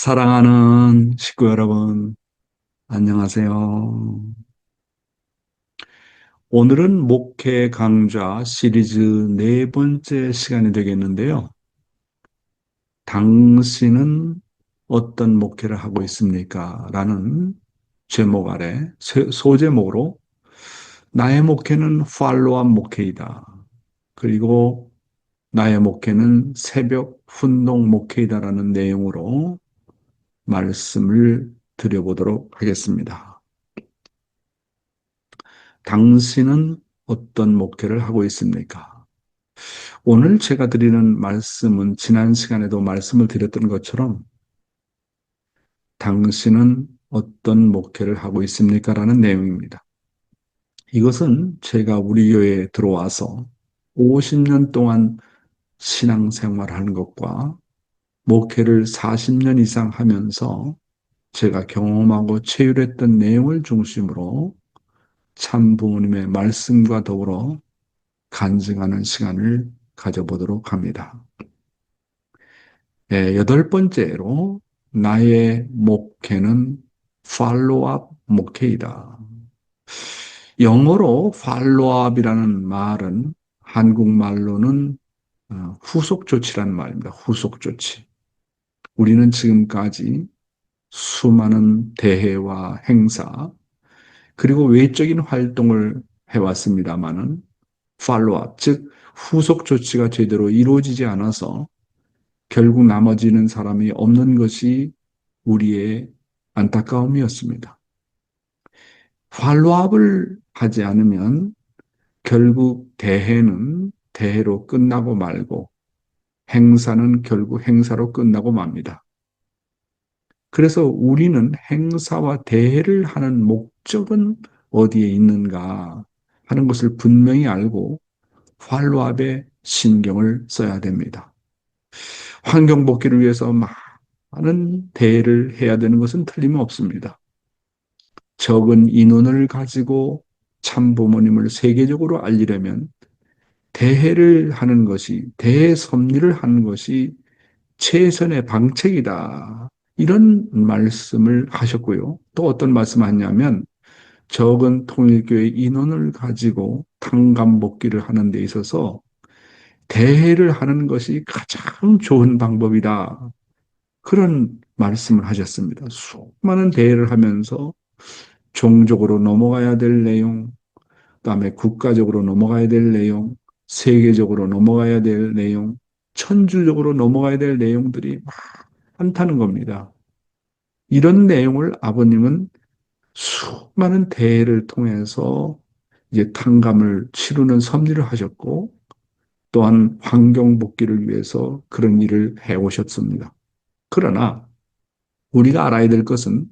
사랑하는 식구 여러분, 안녕하세요. 오늘은 목회 강좌 시리즈 네 번째 시간이 되겠는데요. 당신은 어떤 목회를 하고 있습니까? 라는 제목 아래 소제목으로 나의 목회는 팔로업 목회이다. 그리고 나의 목회는 새벽 훈동 목회이다라는 내용으로 말씀을 드려보도록 하겠습니다. 당신은 어떤 목회를 하고 있습니까? 오늘 제가 드리는 말씀은 지난 시간에도 말씀을 드렸던 것처럼 당신은 어떤 목회를 하고 있습니까? 라는 내용입니다. 이것은 제가 우리 교회에 들어와서 50년 동안 신앙생활 하는 것과 목회를 40년 이상 하면서 제가 경험하고 체휼했던 내용을 중심으로 참 부모님의 말씀과 더불어 간증하는 시간을 가져보도록 합니다. 네, 여덟 번째로 나의 목회는 팔로업 목회이다. 영어로 팔로업이라는 말은 한국말로는 어, 후속 조치라는 말입니다. 후속 조치. 우리는 지금까지 수많은 대회와 행사, 그리고 외적인 활동을 해왔습니다마는 팔로업, 즉 후속 조치가 제대로 이루어지지 않아서 결국 나머지는 사람이 없는 것이 우리의 안타까움이었습니다. 팔로업을 하지 않으면 결국 대회는 대회로 끝나고 말고 행사는 결국 행사로 끝나고 맙니다. 그래서 우리는 행사와 대회를 하는 목적은 어디에 있는가 하는 것을 분명히 알고 팔로업에 신경을 써야 됩니다. 환경 복귀를 위해서 많은 대회를 해야 되는 것은 틀림없습니다. 적은 인원을 가지고 참부모님을 세계적으로 알리려면 대회를 하는 것이, 대섭리를 하는 것이 최선의 방책이다. 이런 말씀을 하셨고요. 또 어떤 말씀 하냐면, 적은 통일교회 인원을 가지고 탕감복귀를 하는 데 있어서 대회를 하는 것이 가장 좋은 방법이다. 그런 말씀을 하셨습니다. 수많은 대회를 하면서 종족으로 넘어가야 될 내용, 그다음에 국가적으로 넘어가야 될 내용, 세계적으로 넘어가야 될 내용, 천주적으로 넘어가야 될 내용들이 많다는 겁니다. 이런 내용을 아버님은 수많은 대회를 통해서 이제 탕감을 치르는 섭리를 하셨고 또한 환경 복귀를 위해서 그런 일을 해 오셨습니다. 그러나 우리가 알아야 될 것은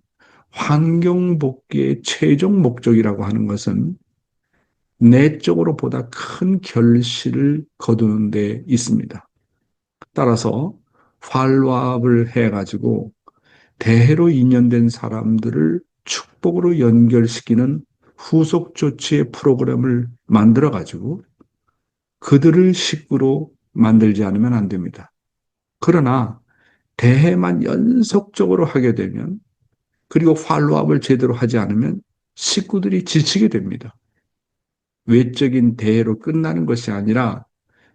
환경 복귀의 최종 목적이라고 하는 것은 내적으로 보다 큰 결실을 거두는 데 있습니다. 따라서 팔로업을 해가지고 대해로 인연된 사람들을 축복으로 연결시키는 후속 조치의 프로그램을 만들어가지고 그들을 식구로 만들지 않으면 안 됩니다. 그러나 대해만 연속적으로 하게 되면 그리고 팔로업을 제대로 하지 않으면 식구들이 지치게 됩니다. 외적인 대회로 끝나는 것이 아니라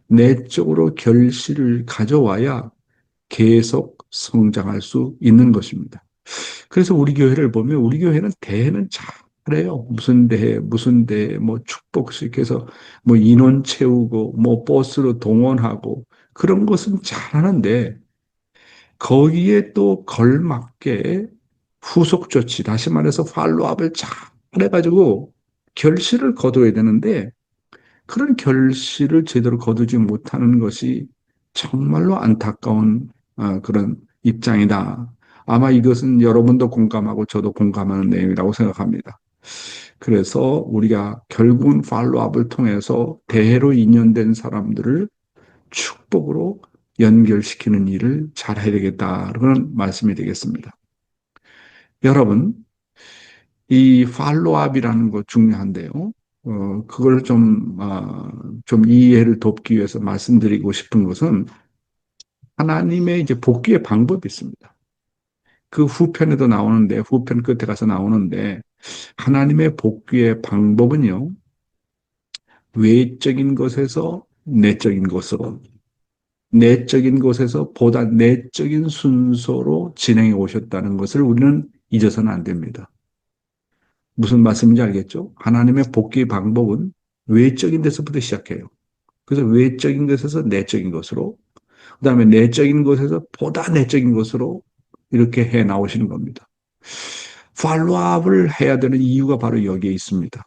내적으로 결실을 가져와야 계속 성장할 수 있는 것입니다. 그래서 우리 교회를 보면 우리 교회는 대회는 잘해요. 무슨 대회, 무슨 대회, 뭐 축복식 해서 뭐 인원 채우고 뭐 버스로 동원하고 그런 것은 잘하는데 거기에 또 걸맞게 후속 조치, 다시 말해서 팔로업을 잘 해가지고 결실을 거둬야 되는데 그런 결실을 제대로 거두지 못하는 것이 정말로 안타까운 어, 그런 입장이다. 아마 이것은 여러분도 공감하고 저도 공감하는 내용이라고 생각합니다. 그래서 우리가 결국은 팔로업을 통해서 대회로 인연된 사람들을 축복으로 연결시키는 일을 잘 해야 되겠다. 그런 말씀이 되겠습니다. 여러분, 이 팔로업이라는 거 중요한데요. 어, 그걸 좀, 어, 좀 이해를 돕기 위해서 말씀드리고 싶은 것은 하나님의 이제 복귀의 방법이 있습니다. 그 후편에도 나오는데, 후편 끝에 가서 나오는데, 하나님의 복귀의 방법은요, 외적인 것에서 내적인 것으로, 내적인 것에서 보다 내적인 순서로 진행해 오셨다는 것을 우리는 잊어서는 안 됩니다. 무슨 말씀인지 알겠죠? 하나님의 복귀 방법은 외적인 데서부터 시작해요. 그래서 외적인 것에서 내적인 것으로, 그 다음에 내적인 것에서 보다 내적인 것으로 이렇게 해 나오시는 겁니다. 팔로업을 해야 되는 이유가 바로 여기에 있습니다.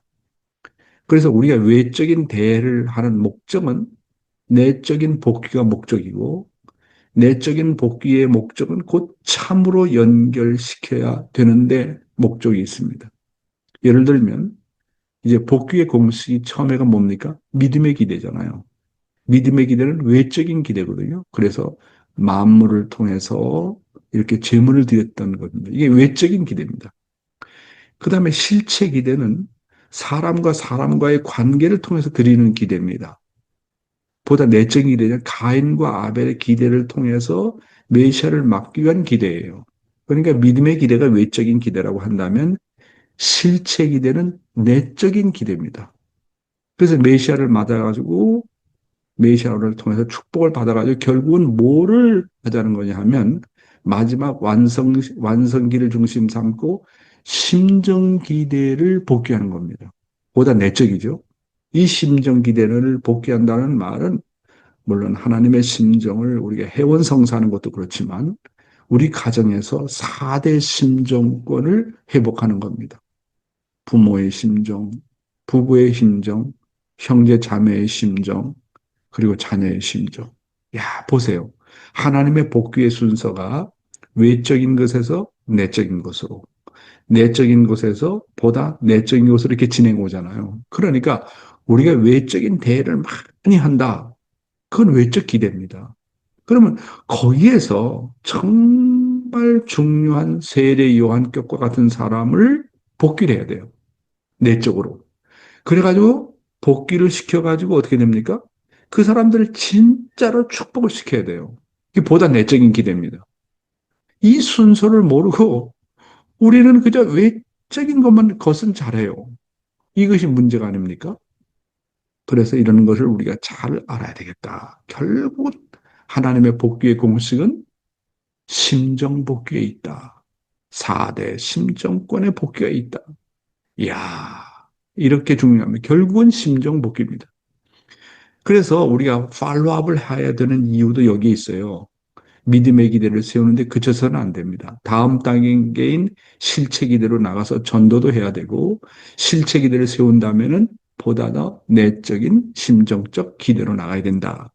그래서 우리가 외적인 대를 하는 목적은 내적인 복귀가 목적이고 내적인 복귀의 목적은 곧 참으로 연결시켜야 되는데 목적이 있습니다. 예를 들면 이제 복귀의 공식이 처음에가 뭡니까? 믿음의 기대잖아요. 믿음의 기대는 외적인 기대거든요. 그래서 만물을 통해서 이렇게 제물을 드렸던 겁니다. 이게 외적인 기대입니다. 그 다음에 실체 기대는 사람과 사람과의 관계를 통해서 드리는 기대입니다. 보다 내적인 기대는 가인과 아벨의 기대를 통해서 메시아를 막기 위한 기대예요. 그러니까 믿음의 기대가 외적인 기대라고 한다면 실체 기대는 내적인 기대입니다. 그래서 메시아를 맞아가지고 메시아를 통해서 축복을 받아가지고 결국은 뭐를 하자는 거냐 하면 마지막 완성, 완성기를 중심 삼고 심정 기대를 복귀하는 겁니다. 보다 내적이죠. 이 심정 기대를 복귀한다는 말은 물론 하나님의 심정을 우리가 해원성사하는 것도 그렇지만 우리 가정에서 4대 심정권을 회복하는 겁니다. 부모의 심정, 부부의 심정, 형제 자매의 심정, 그리고 자녀의 심정. 야, 보세요. 하나님의 복귀의 순서가 외적인 것에서 내적인 것으로, 내적인 것에서 보다 내적인 것으로 이렇게 진행 오잖아요. 그러니까 우리가 외적인 대회를 많이 한다. 그건 외적 기대입니다. 그러면 거기에서 정말 중요한 세례 요한격과 같은 사람을 복귀를 해야 돼요. 내적으로. 그래가지고 복귀를 시켜가지고 어떻게 됩니까? 그 사람들을 진짜로 축복을 시켜야 돼요. 이게 보다 내적인 기대입니다. 이 순서를 모르고 우리는 그저 외적인 것만 것은 잘해요. 이것이 문제가 아닙니까? 그래서 이런 것을 우리가 잘 알아야 되겠다. 결국 하나님의 복귀의 공식은 심정 복귀에 있다. 4대 심정권의 복귀가 있다. 이야, 이렇게 중요합니다. 결국은 심정 복귀입니다. 그래서 우리가 팔로업을 해야 되는 이유도 여기 있어요. 믿음의 기대를 세우는데 그쳐서는 안 됩니다. 다음 단계인 실체 기대로 나가서 전도도 해야 되고 실체 기대를 세운다면은 보다 더 내적인 심정적 기대로 나가야 된다.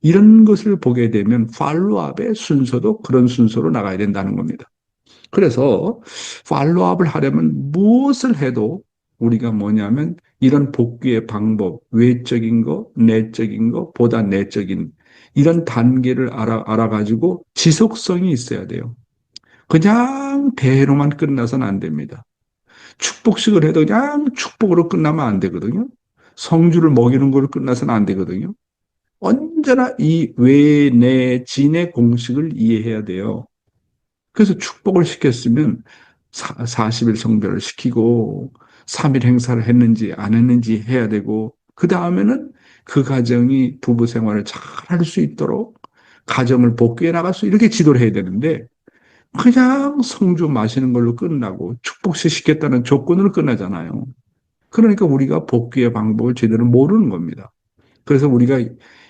이런 것을 보게 되면 팔로업의 순서도 그런 순서로 나가야 된다는 겁니다. 그래서 팔로업을 하려면 무엇을 해도 우리가 뭐냐면 이런 복귀의 방법, 외적인 거, 내적인 거, 보다 내적인 이런 단계를 알아, 알아가지고 지속성이 있어야 돼요. 그냥 대로만 끝나서는 안 됩니다. 축복식을 해도 그냥 축복으로 끝나면 안 되거든요. 성주를 먹이는 걸로 끝나서는 안 되거든요. 언제나 이 외, 내, 진의 공식을 이해해야 돼요. 그래서 축복을 시켰으면 40일 성별을 시키고 3일 행사를 했는지 안 했는지 해야 되고 그 다음에는 그 가정이 부부 생활을 잘 할 수 있도록 가정을 복귀해 나갈 수 이렇게 지도를 해야 되는데 그냥 성주 마시는 걸로 끝나고 축복시 시켰다는 조건으로 끝나잖아요. 그러니까 우리가 복귀의 방법을 제대로 모르는 겁니다. 그래서 우리가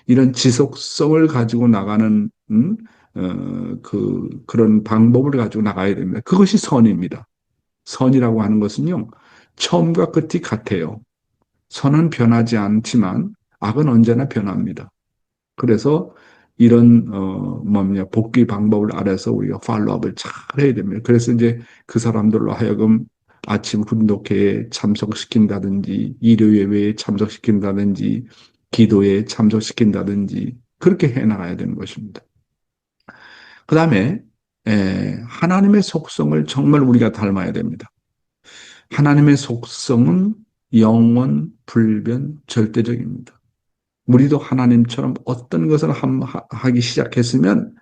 이런 지속성을 가지고 나가는 음, 어, 그 그런 방법을 가지고 나가야 됩니다. 그것이 선입니다. 선이라고 하는 것은요 처음과 끝이 같아요. 선은 변하지 않지만 악은 언제나 변합니다. 그래서 이런 어 뭐냐 복귀 방법을 알아서 우리가 팔로업을 잘 해야 됩니다. 그래서 이제 그 사람들로 하여금 아침 훈독회에 참석시킨다든지 일요 예배에 참석시킨다든지 기도에 참석시킨다든지 그렇게 해 나가야 되는 것입니다. 그 다음에 하나님의 속성을 정말 우리가 닮아야 됩니다. 하나님의 속성은 영원, 불변, 절대적입니다. 우리도 하나님처럼 어떤 것을 하기 시작했으면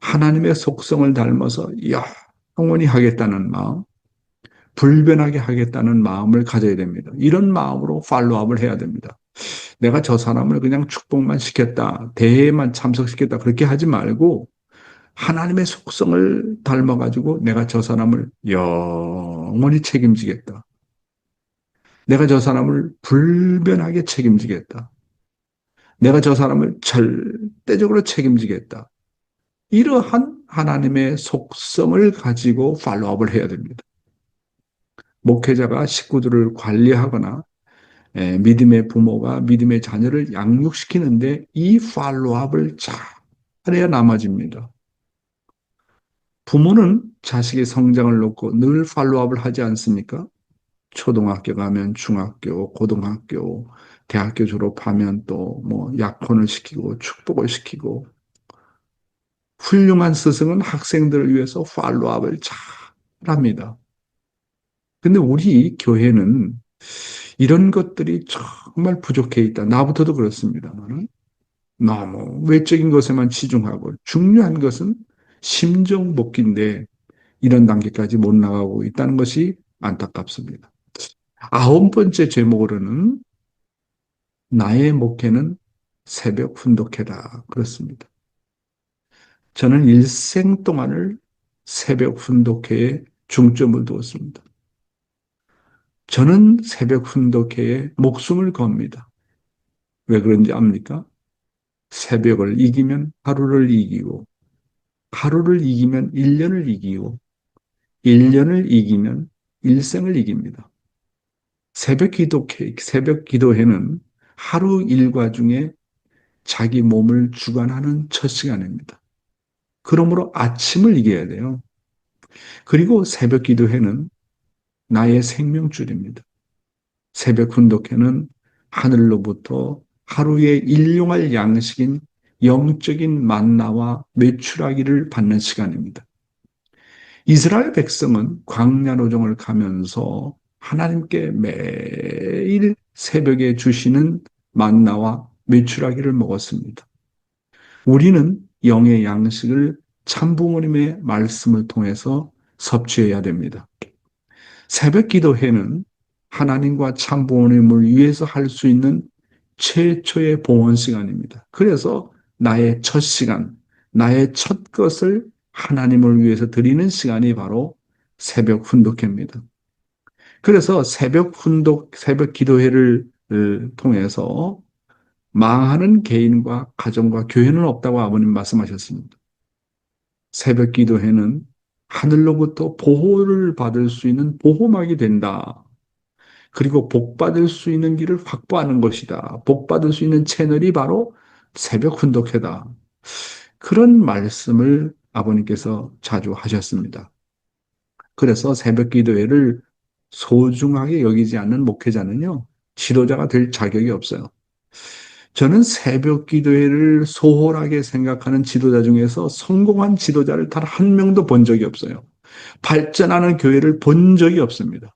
하나님의 속성을 닮아서 야 영원히 하겠다는 마음, 불변하게 하겠다는 마음을 가져야 됩니다. 이런 마음으로 팔로업을 해야 됩니다. 내가 저 사람을 그냥 축복만 시켰다, 대회만 참석시켰다, 그렇게 하지 말고 하나님의 속성을 닮아가지고 내가 저 사람을 영원히 책임지겠다. 내가 저 사람을 불변하게 책임지겠다. 내가 저 사람을 절대적으로 책임지겠다. 이러한 하나님의 속성을 가지고 팔로업을 해야 됩니다. 목회자가 식구들을 관리하거나 예, 믿음의 부모가 믿음의 자녀를 양육시키는데 이 팔로업을 잘해야 남아집니다. 부모는 자식의 성장을 놓고 늘 팔로업을 하지 않습니까? 초등학교 가면 중학교, 고등학교, 대학교 졸업하면 또 뭐 약혼을 시키고 축복을 시키고 훌륭한 스승은 학생들을 위해서 팔로업을 잘 합니다. 근데 우리 교회는 이런 것들이 정말 부족해 있다. 나부터도 그렇습니다만 너무 외적인 것에만 치중하고 중요한 것은 심정 복귀인데 이런 단계까지 못 나가고 있다는 것이 안타깝습니다. 아홉 번째 제목으로는 나의 목회는 새벽 훈독회다. 그렇습니다. 저는 일생 동안을 새벽 훈독회에 중점을 두었습니다. 저는 새벽 훈독회에 목숨을 겁니다. 왜 그런지 압니까? 새벽을 이기면 하루를 이기고, 하루를 이기면 1년을 이기고, 1년을 이기면 일생을 이깁니다. 새벽 기도회, 새벽 기도회는 하루 일과 중에 자기 몸을 주관하는 첫 시간입니다. 그러므로 아침을 이겨야 돼요. 그리고 새벽 기도회는 나의 생명줄입니다. 새벽 훈독회는 하늘로부터 하루에 일용할 양식인 영적인 만나와 매출하기를 받는 시간입니다. 이스라엘 백성은 광야 노정을 가면서 하나님께 매일 새벽에 주시는 만나와 매출하기를 먹었습니다. 우리는 영의 양식을 참부모님의 말씀을 통해서 섭취해야 됩니다. 새벽 기도회는 하나님과 참부모님을 위해서 할 수 있는 최초의 봉헌 시간입니다. 그래서 나의 첫 시간, 나의 첫 것을 하나님을 위해서 드리는 시간이 바로 새벽 훈독회입니다. 그래서 새벽 훈독, 새벽 기도회를 통해서 망하는 개인과 가정과 교회는 없다고 아버님 말씀하셨습니다. 새벽 기도회는 하늘로부터 보호를 받을 수 있는 보호막이 된다. 그리고 복 받을 수 있는 길을 확보하는 것이다. 복 받을 수 있는 채널이 바로 새벽 훈독회다. 그런 말씀을 아버님께서 자주 하셨습니다. 그래서 새벽 기도회를 소중하게 여기지 않는 목회자는요, 지도자가 될 자격이 없어요. 저는 새벽 기도회를 소홀하게 생각하는 지도자 중에서 성공한 지도자를 단 한 명도 본 적이 없어요. 발전하는 교회를 본 적이 없습니다.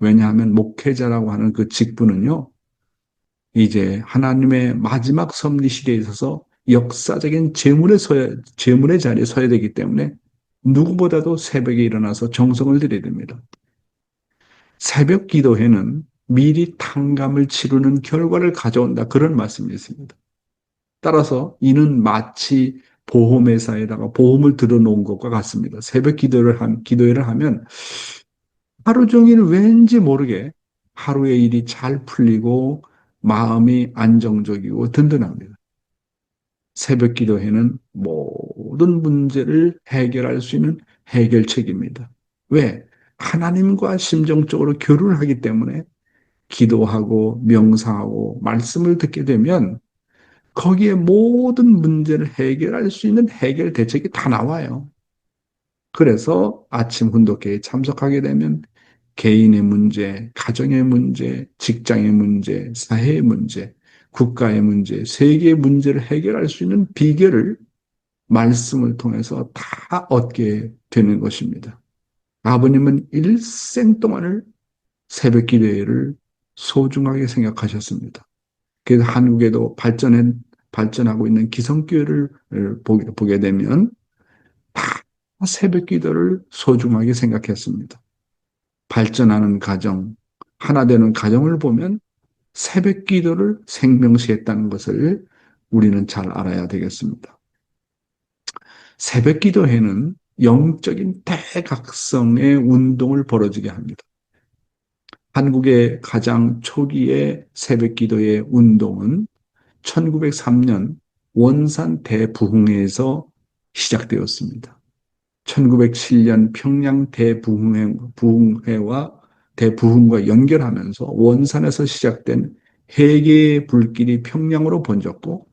왜냐하면 목회자라고 하는 그 직분은요, 이제 하나님의 마지막 섭리 시대에 있어서 역사적인 재물의 서야, 재물의 자리에 서야 되기 때문에 누구보다도 새벽에 일어나서 정성을 들여야 됩니다. 새벽 기도회는 미리 탕감을 치르는 결과를 가져온다. 그런 말씀이 있습니다. 따라서 이는 마치 보험회사에다가 보험을 들어놓은 것과 같습니다. 새벽 기도를 한, 기도회를 하면 하루 종일 왠지 모르게 하루의 일이 잘 풀리고 마음이 안정적이고 든든합니다. 새벽 기도회는 모든 문제를 해결할 수 있는 해결책입니다. 왜? 하나님과 심정적으로 교류를 하기 때문에 기도하고 명상하고 말씀을 듣게 되면 거기에 모든 문제를 해결할 수 있는 해결 대책이 다 나와요. 그래서 아침 훈독회에 참석하게 되면 개인의 문제, 가정의 문제, 직장의 문제, 사회의 문제, 국가의 문제, 세계의 문제를 해결할 수 있는 비결을 말씀을 통해서 다 얻게 되는 것입니다. 아버님은 일생 동안을 새벽 기도회를 소중하게 생각하셨습니다. 그래서 한국에도 발전한, 발전하고 있는 기성교회를 보게 되면 다 새벽 기도를 소중하게 생각했습니다. 발전하는 가정, 하나 되는 가정을 보면 새벽 기도를 생명시했다는 것을 우리는 잘 알아야 되겠습니다. 새벽 기도회는 영적인 대각성의 운동을 벌어지게 합니다. 한국의 가장 초기의 새벽 기도의 운동은 1903년 원산 대부흥회에서 시작되었습니다. 1907년 평양 대부흥회 와 대부흥과 연결하면서 원산에서 시작된 해계의 불길이 평양으로 번졌고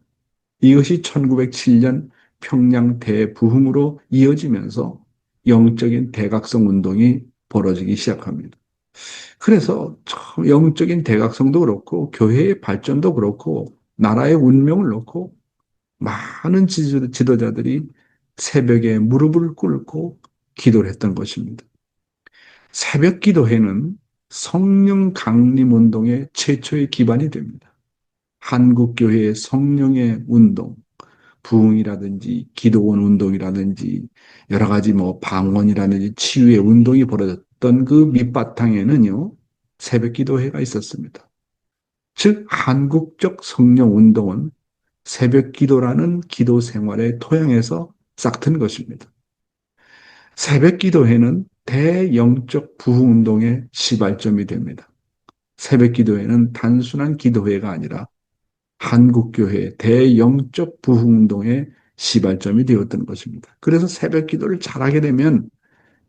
이것이 1907년 평양 대부흥으로 이어지면서 영적인 대각성 운동이 벌어지기 시작합니다. 그래서 영적인 대각성도 그렇고 교회의 발전도 그렇고 나라의 운명을 놓고 많은 지도자들이 새벽에 무릎을 꿇고 기도를 했던 것입니다. 새벽 기도회는 성령 강림 운동의 최초의 기반이 됩니다. 한국교회의 성령의 운동, 부흥이라든지 기도원 운동이라든지 여러 가지 뭐 방언이라든지 치유의 운동이 벌어졌던 그 밑바탕에는요, 새벽 기도회가 있었습니다. 즉, 한국적 성령 운동은 새벽 기도라는 기도 생활의 토양에서 싹튼 것입니다. 새벽 기도회는 대영적 부흥 운동의 시발점이 됩니다. 새벽 기도회는 단순한 기도회가 아니라 한국교회 대영적 부흥운동의 시발점이 되었던 것입니다. 그래서 새벽 기도를 잘하게 되면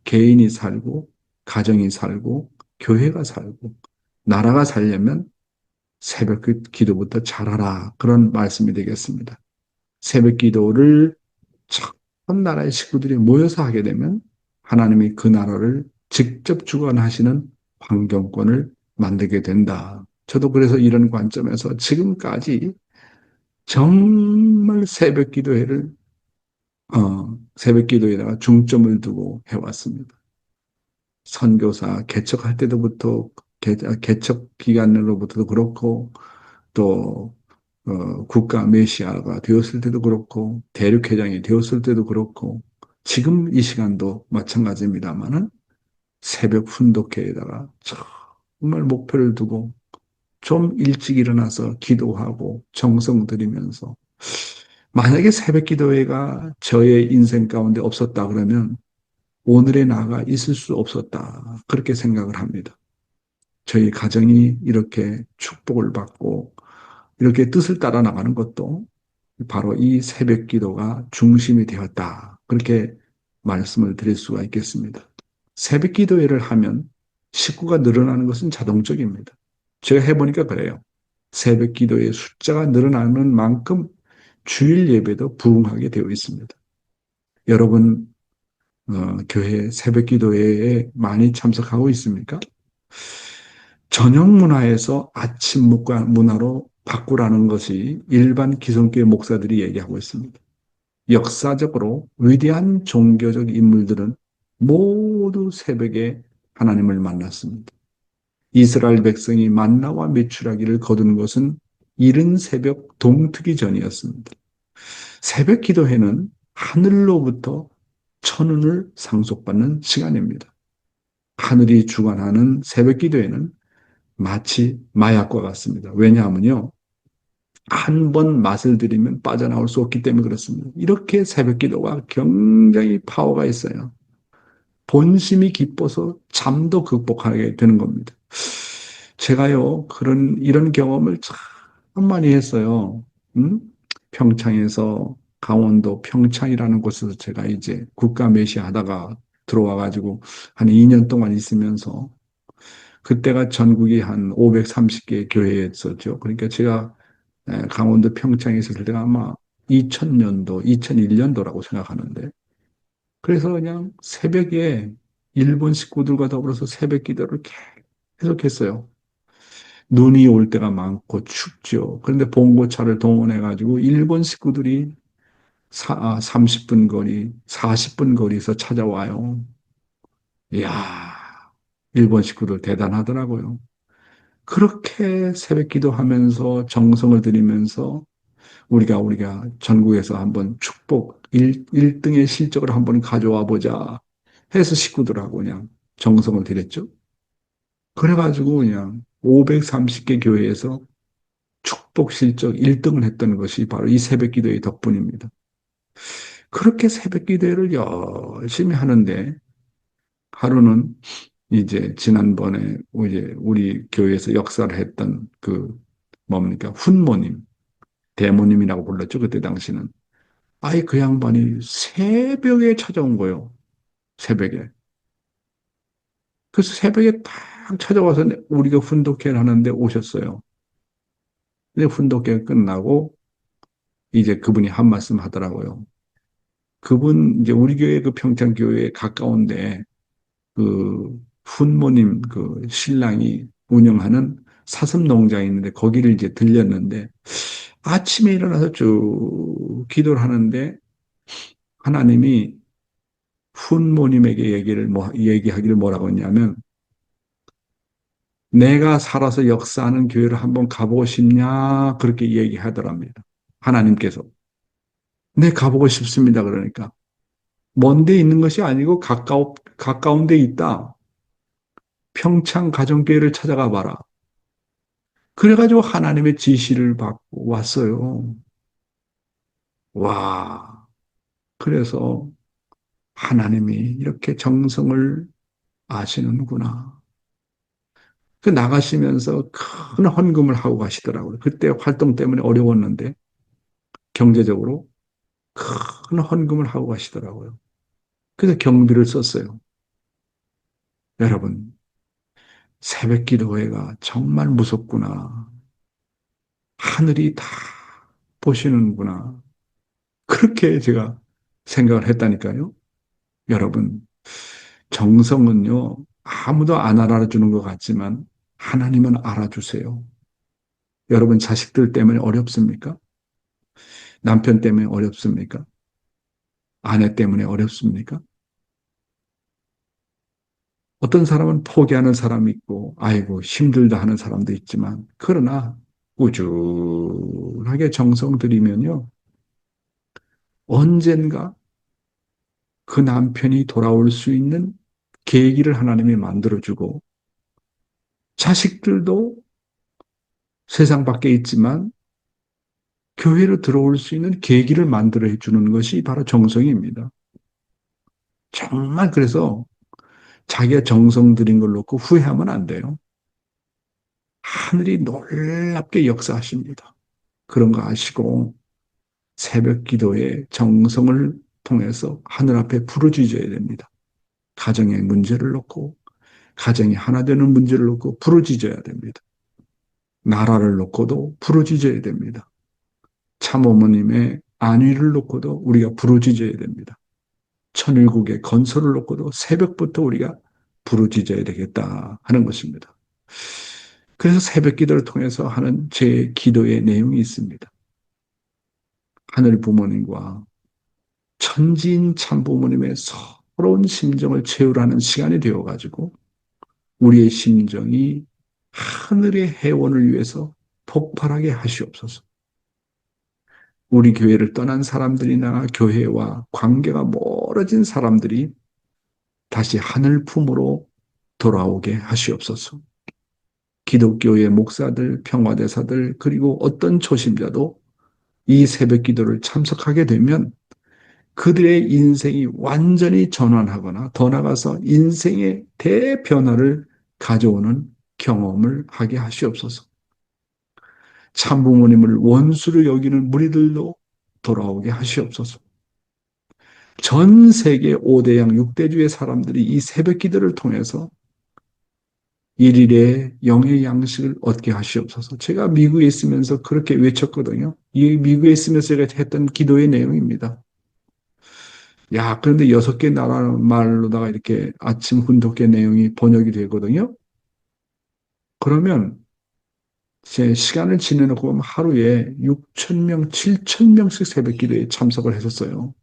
개인이 살고, 가정이 살고, 교회가 살고, 나라가 살려면 새벽 기도부터 잘하라. 그런 말씀이 되겠습니다. 새벽 기도를 전 나라의 식구들이 모여서 하게 되면 하나님이 그 나라를 직접 주관하시는 환경권을 만들게 된다. 저도 그래서 이런 관점에서 지금까지 정말 새벽 기도회를 어, 새벽 기도에다가 중점을 두고 해왔습니다. 선교사 개척할 때부터 개척 기간으로부터도 그렇고 또 어, 국가 메시아가 되었을 때도 그렇고 대륙회장이 되었을 때도 그렇고 지금 이 시간도 마찬가지입니다만은 새벽 훈독회에다가 정말 목표를 두고 좀 일찍 일어나서 기도하고 정성 들이면서 만약에 새벽 기도회가 저의 인생 가운데 없었다 그러면 오늘의 나가 있을 수 없었다. 그렇게 생각을 합니다. 저희 가정이 이렇게 축복을 받고 이렇게 뜻을 따라 나가는 것도 바로 이 새벽 기도가 중심이 되었다. 그렇게 말씀을 드릴 수가 있겠습니다. 새벽 기도회를 하면 식구가 늘어나는 것은 자동적입니다. 제가 해보니까 그래요. 새벽 기도의 숫자가 늘어나는 만큼 주일 예배도 부흥하게 되어 있습니다. 여러분, 어, 교회 새벽 기도회에 많이 참석하고 있습니까? 저녁 문화에서 아침 문화로 바꾸라는 것이 일반 기성교회 목사들이 얘기하고 있습니다. 역사적으로 위대한 종교적 인물들은 모두 새벽에 하나님을 만났습니다. 이스라엘 백성이 만나와 메추라기를 거둔 것은 이른 새벽 동트기 전이었습니다. 새벽 기도회는 하늘로부터 천운을 상속받는 시간입니다. 하늘이 주관하는 새벽 기도회는 마치 마약과 같습니다. 왜냐하면요. 한 번 맛을 들이면 빠져나올 수 없기 때문에 그렇습니다. 이렇게 새벽 기도가 굉장히 파워가 있어요. 본심이 기뻐서 잠도 극복하게 되는 겁니다. 제가요, 그런, 이런 경험을 참 많이 했어요. 음? 평창에서 강원도 평창이라는 곳에서 제가 이제 국가 메시 하다가 들어와가지고 한 2년 동안 있으면서 그때가 전국이 한 530개 교회였었죠. 그러니까 제가 강원도 평창에 있을 때가 아마 2000년도, 2001년도라고 생각하는데 그래서 그냥 새벽에 일본 식구들과 더불어서 새벽 기도를 계속했어요. 눈이 올 때가 많고 춥죠. 그런데 봉고차를 동원해가지고 일본 식구들이 사, 30분 아, 거리, 40분 거리에서 찾아와요. 이야, 일본 식구들 대단하더라고요. 그렇게 새벽 기도하면서 정성을 들이면서 우리가, 우리가 전국에서 한번 축복 1, 일등의 실적을 한번 가져와 보자 해서 식구들하고 그냥 정성을 들였죠. 그래가지고 그냥 530개 교회에서 축복 실적 1등을 했던 것이 바로 이 새벽 기도의 덕분입니다. 그렇게 새벽 기도를 열심히 하는데 하루는 이제 지난번에 이제 우리 교회에서 역사를 했던 그 뭡니까? 훈모님 대모님이라고 불렀죠 그때 당시는. 아예 그 양반이 새벽에 찾아온 거예요. 새벽에. 그래서 새벽에 딱 찾아와서 우리가 훈독회를 하는데 오셨어요. 근데 훈독회 끝나고 이제 그분이 한 말씀 하더라고요. 그분 이제 우리 교회 그 평창 교회에 가까운데 그 훈모님 그 신랑이 운영하는 사슴 농장이 있는데 거기를 이제 들렸는데 아침에 일어나서 쭉 기도를 하는데 하나님이 훈모님에게 얘기를 뭐 얘기하기를 뭐라고 했냐면 내가 살아서 역사하는 교회를 한번 가보고 싶냐 그렇게 얘기하더랍니다. 하나님께서 네 가보고 싶습니다. 그러니까 먼데 있는 것이 아니고 가까워 가까운 데 있다. 평창 가정교회를 찾아가 봐라. 그래가지고 하나님의 지시를 받고 왔어요. 와. 그래서 하나님이 이렇게 정성을 아시는구나. 그 나가시면서 큰 헌금을 하고 가시더라고요. 그때 활동 때문에 어려웠는데 경제적으로 큰 헌금을 하고 가시더라고요. 그래서 경비를 썼어요. 여러분, 새벽 기도회가 정말 무섭구나. 하늘이 다 보시는구나. 그렇게 제가 생각을 했다니까요. 여러분, 정성은요, 아무도 안 알아주는 것 같지만 하나님은 알아주세요. 여러분 자식들 때문에 어렵습니까? 남편 때문에 어렵습니까? 아내 때문에 어렵습니까? 어떤 사람은 포기하는 사람이 있고, 아이고, 힘들다 하는 사람도 있지만, 그러나 꾸준하게 정성 들이면요, 언젠가 그 남편이 돌아올 수 있는 계기를 하나님이 만들어주고, 자식들도 세상 밖에 있지만, 교회로 들어올 수 있는 계기를 만들어 주는 것이 바로 정성입니다. 정말 그래서 자기가 정성 들인 걸 놓고 후회하면 안 돼요. 하늘이 놀랍게 역사하십니다. 그런 거 아시고 새벽 기도에 정성을 통해서 하늘 앞에 부르짖어야 됩니다. 가정의 문제를 놓고 가정이 하나 되는 문제를 놓고 부르짖어야 됩니다. 나라를 놓고도 부르짖어야 됩니다. 참어머님의 안위를 놓고도 우리가 부르짖어야 됩니다. 천일국의 건설을 놓고도 새벽부터 우리가 부르짖어야 되겠다 하는 것입니다. 그래서 새벽 기도를 통해서 하는 제 기도의 내용이 있습니다. 하늘 부모님과 천지인 참 부모님의 서러운 심정을 채우라는 시간이 되어가지고 우리의 심정이 하늘의 해원을 위해서 폭발하게 하시옵소서. 우리 교회를 떠난 사람들이나 교회와 관계가 멀어진 사람들이 다시 하늘 품으로 돌아오게 하시옵소서. 기독교의 목사들, 평화대사들, 그리고 어떤 초심자도 이 새벽 기도를 참석하게 되면 그들의 인생이 완전히 전환하거나 더 나아가서 인생의 대변화를 가져오는 경험을 하게 하시옵소서. 참 부모님을 원수로 여기는 무리들도 돌아오게 하시옵소서. 전 세계 5대 양 6대주의 사람들이 이 새벽 기도를 통해서 일일의 영의 양식을 얻게 하시옵소서. 제가 미국에 있으면서 그렇게 외쳤거든요. 이 미국에 있으면서 제가 했던 기도의 내용입니다. 야, 그런데 여섯 개 나라 말로다가 이렇게 아침 훈독회 내용이 번역이 되거든요. 그러면 제 시간을 지내놓고 하루에 6천 명, 7천 명씩 새벽 기도에 참석을 했었어요.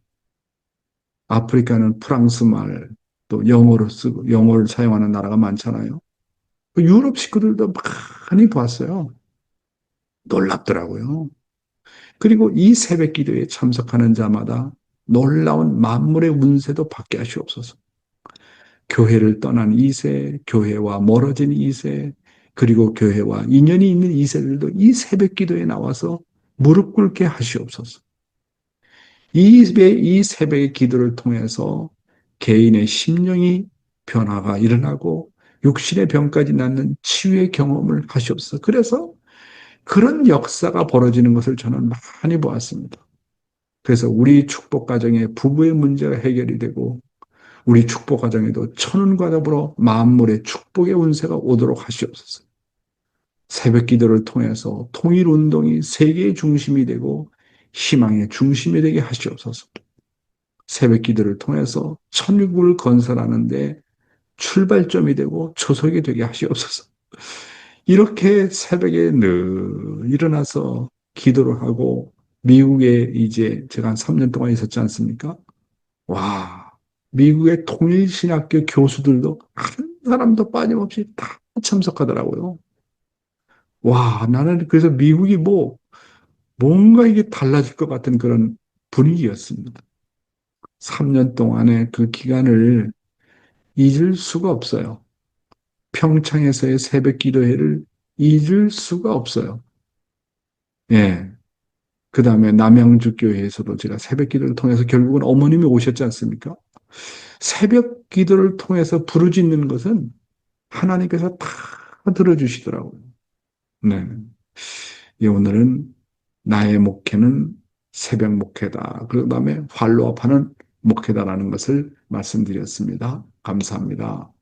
아프리카는 프랑스 말, 또 영어로 쓰고, 영어를 사용하는 나라가 많잖아요. 그 유럽 식구들도 많이 봤어요. 놀랍더라고요. 그리고 이 새벽 기도에 참석하는 자마다 놀라운 만물의 운세도 받게 하시옵소서. 교회를 떠난 이세, 교회와 멀어진 이세, 그리고 교회와 인연이 있는 이 세들도 이 새벽 기도에 나와서 무릎 꿇게 하시옵소서. 이, 이 새벽의 기도를 통해서 개인의 심령이 변화가 일어나고 육신의 병까지 낫는 치유의 경험을 하시옵소서. 그래서 그런 역사가 벌어지는 것을 저는 많이 보았습니다. 그래서 우리 축복 가정에 부부의 문제가 해결이 되고 우리 축복 가정에도 천운과 더불어 만물의 축복의 운세가 오도록 하시옵소서. 새벽 기도를 통해서 통일 운동이 세계의 중심이 되고 희망의 중심이 되게 하시옵소서. 새벽 기도를 통해서 천국을 건설하는데 출발점이 되고 초석이 되게 하시옵소서. 이렇게 새벽에 늘 일어나서 기도를 하고 미국에 이제 제가 한 3년 동안 있었지 않습니까? 와, 미국의 통일신학교 교수들도 한 사람도 빠짐없이 다 참석하더라고요. 와, 나는 그래서 미국이 뭐, 뭔가 이게 달라질 것 같은 그런 분위기였습니다. 3년 동안의 그 기간을 잊을 수가 없어요. 평창에서의 새벽 기도회를 잊을 수가 없어요. 예. 그 다음에 남양주 교회에서도 제가 새벽 기도를 통해서 결국은 어머님이 오셨지 않습니까? 새벽 기도를 통해서 부르짖는 것은 하나님께서 다 들어주시더라고요. 네. 예, 오늘은 나의 목회는 새벽 목회다. 그 다음에 활로업하는 목회다라는 것을 말씀드렸습니다. 감사합니다.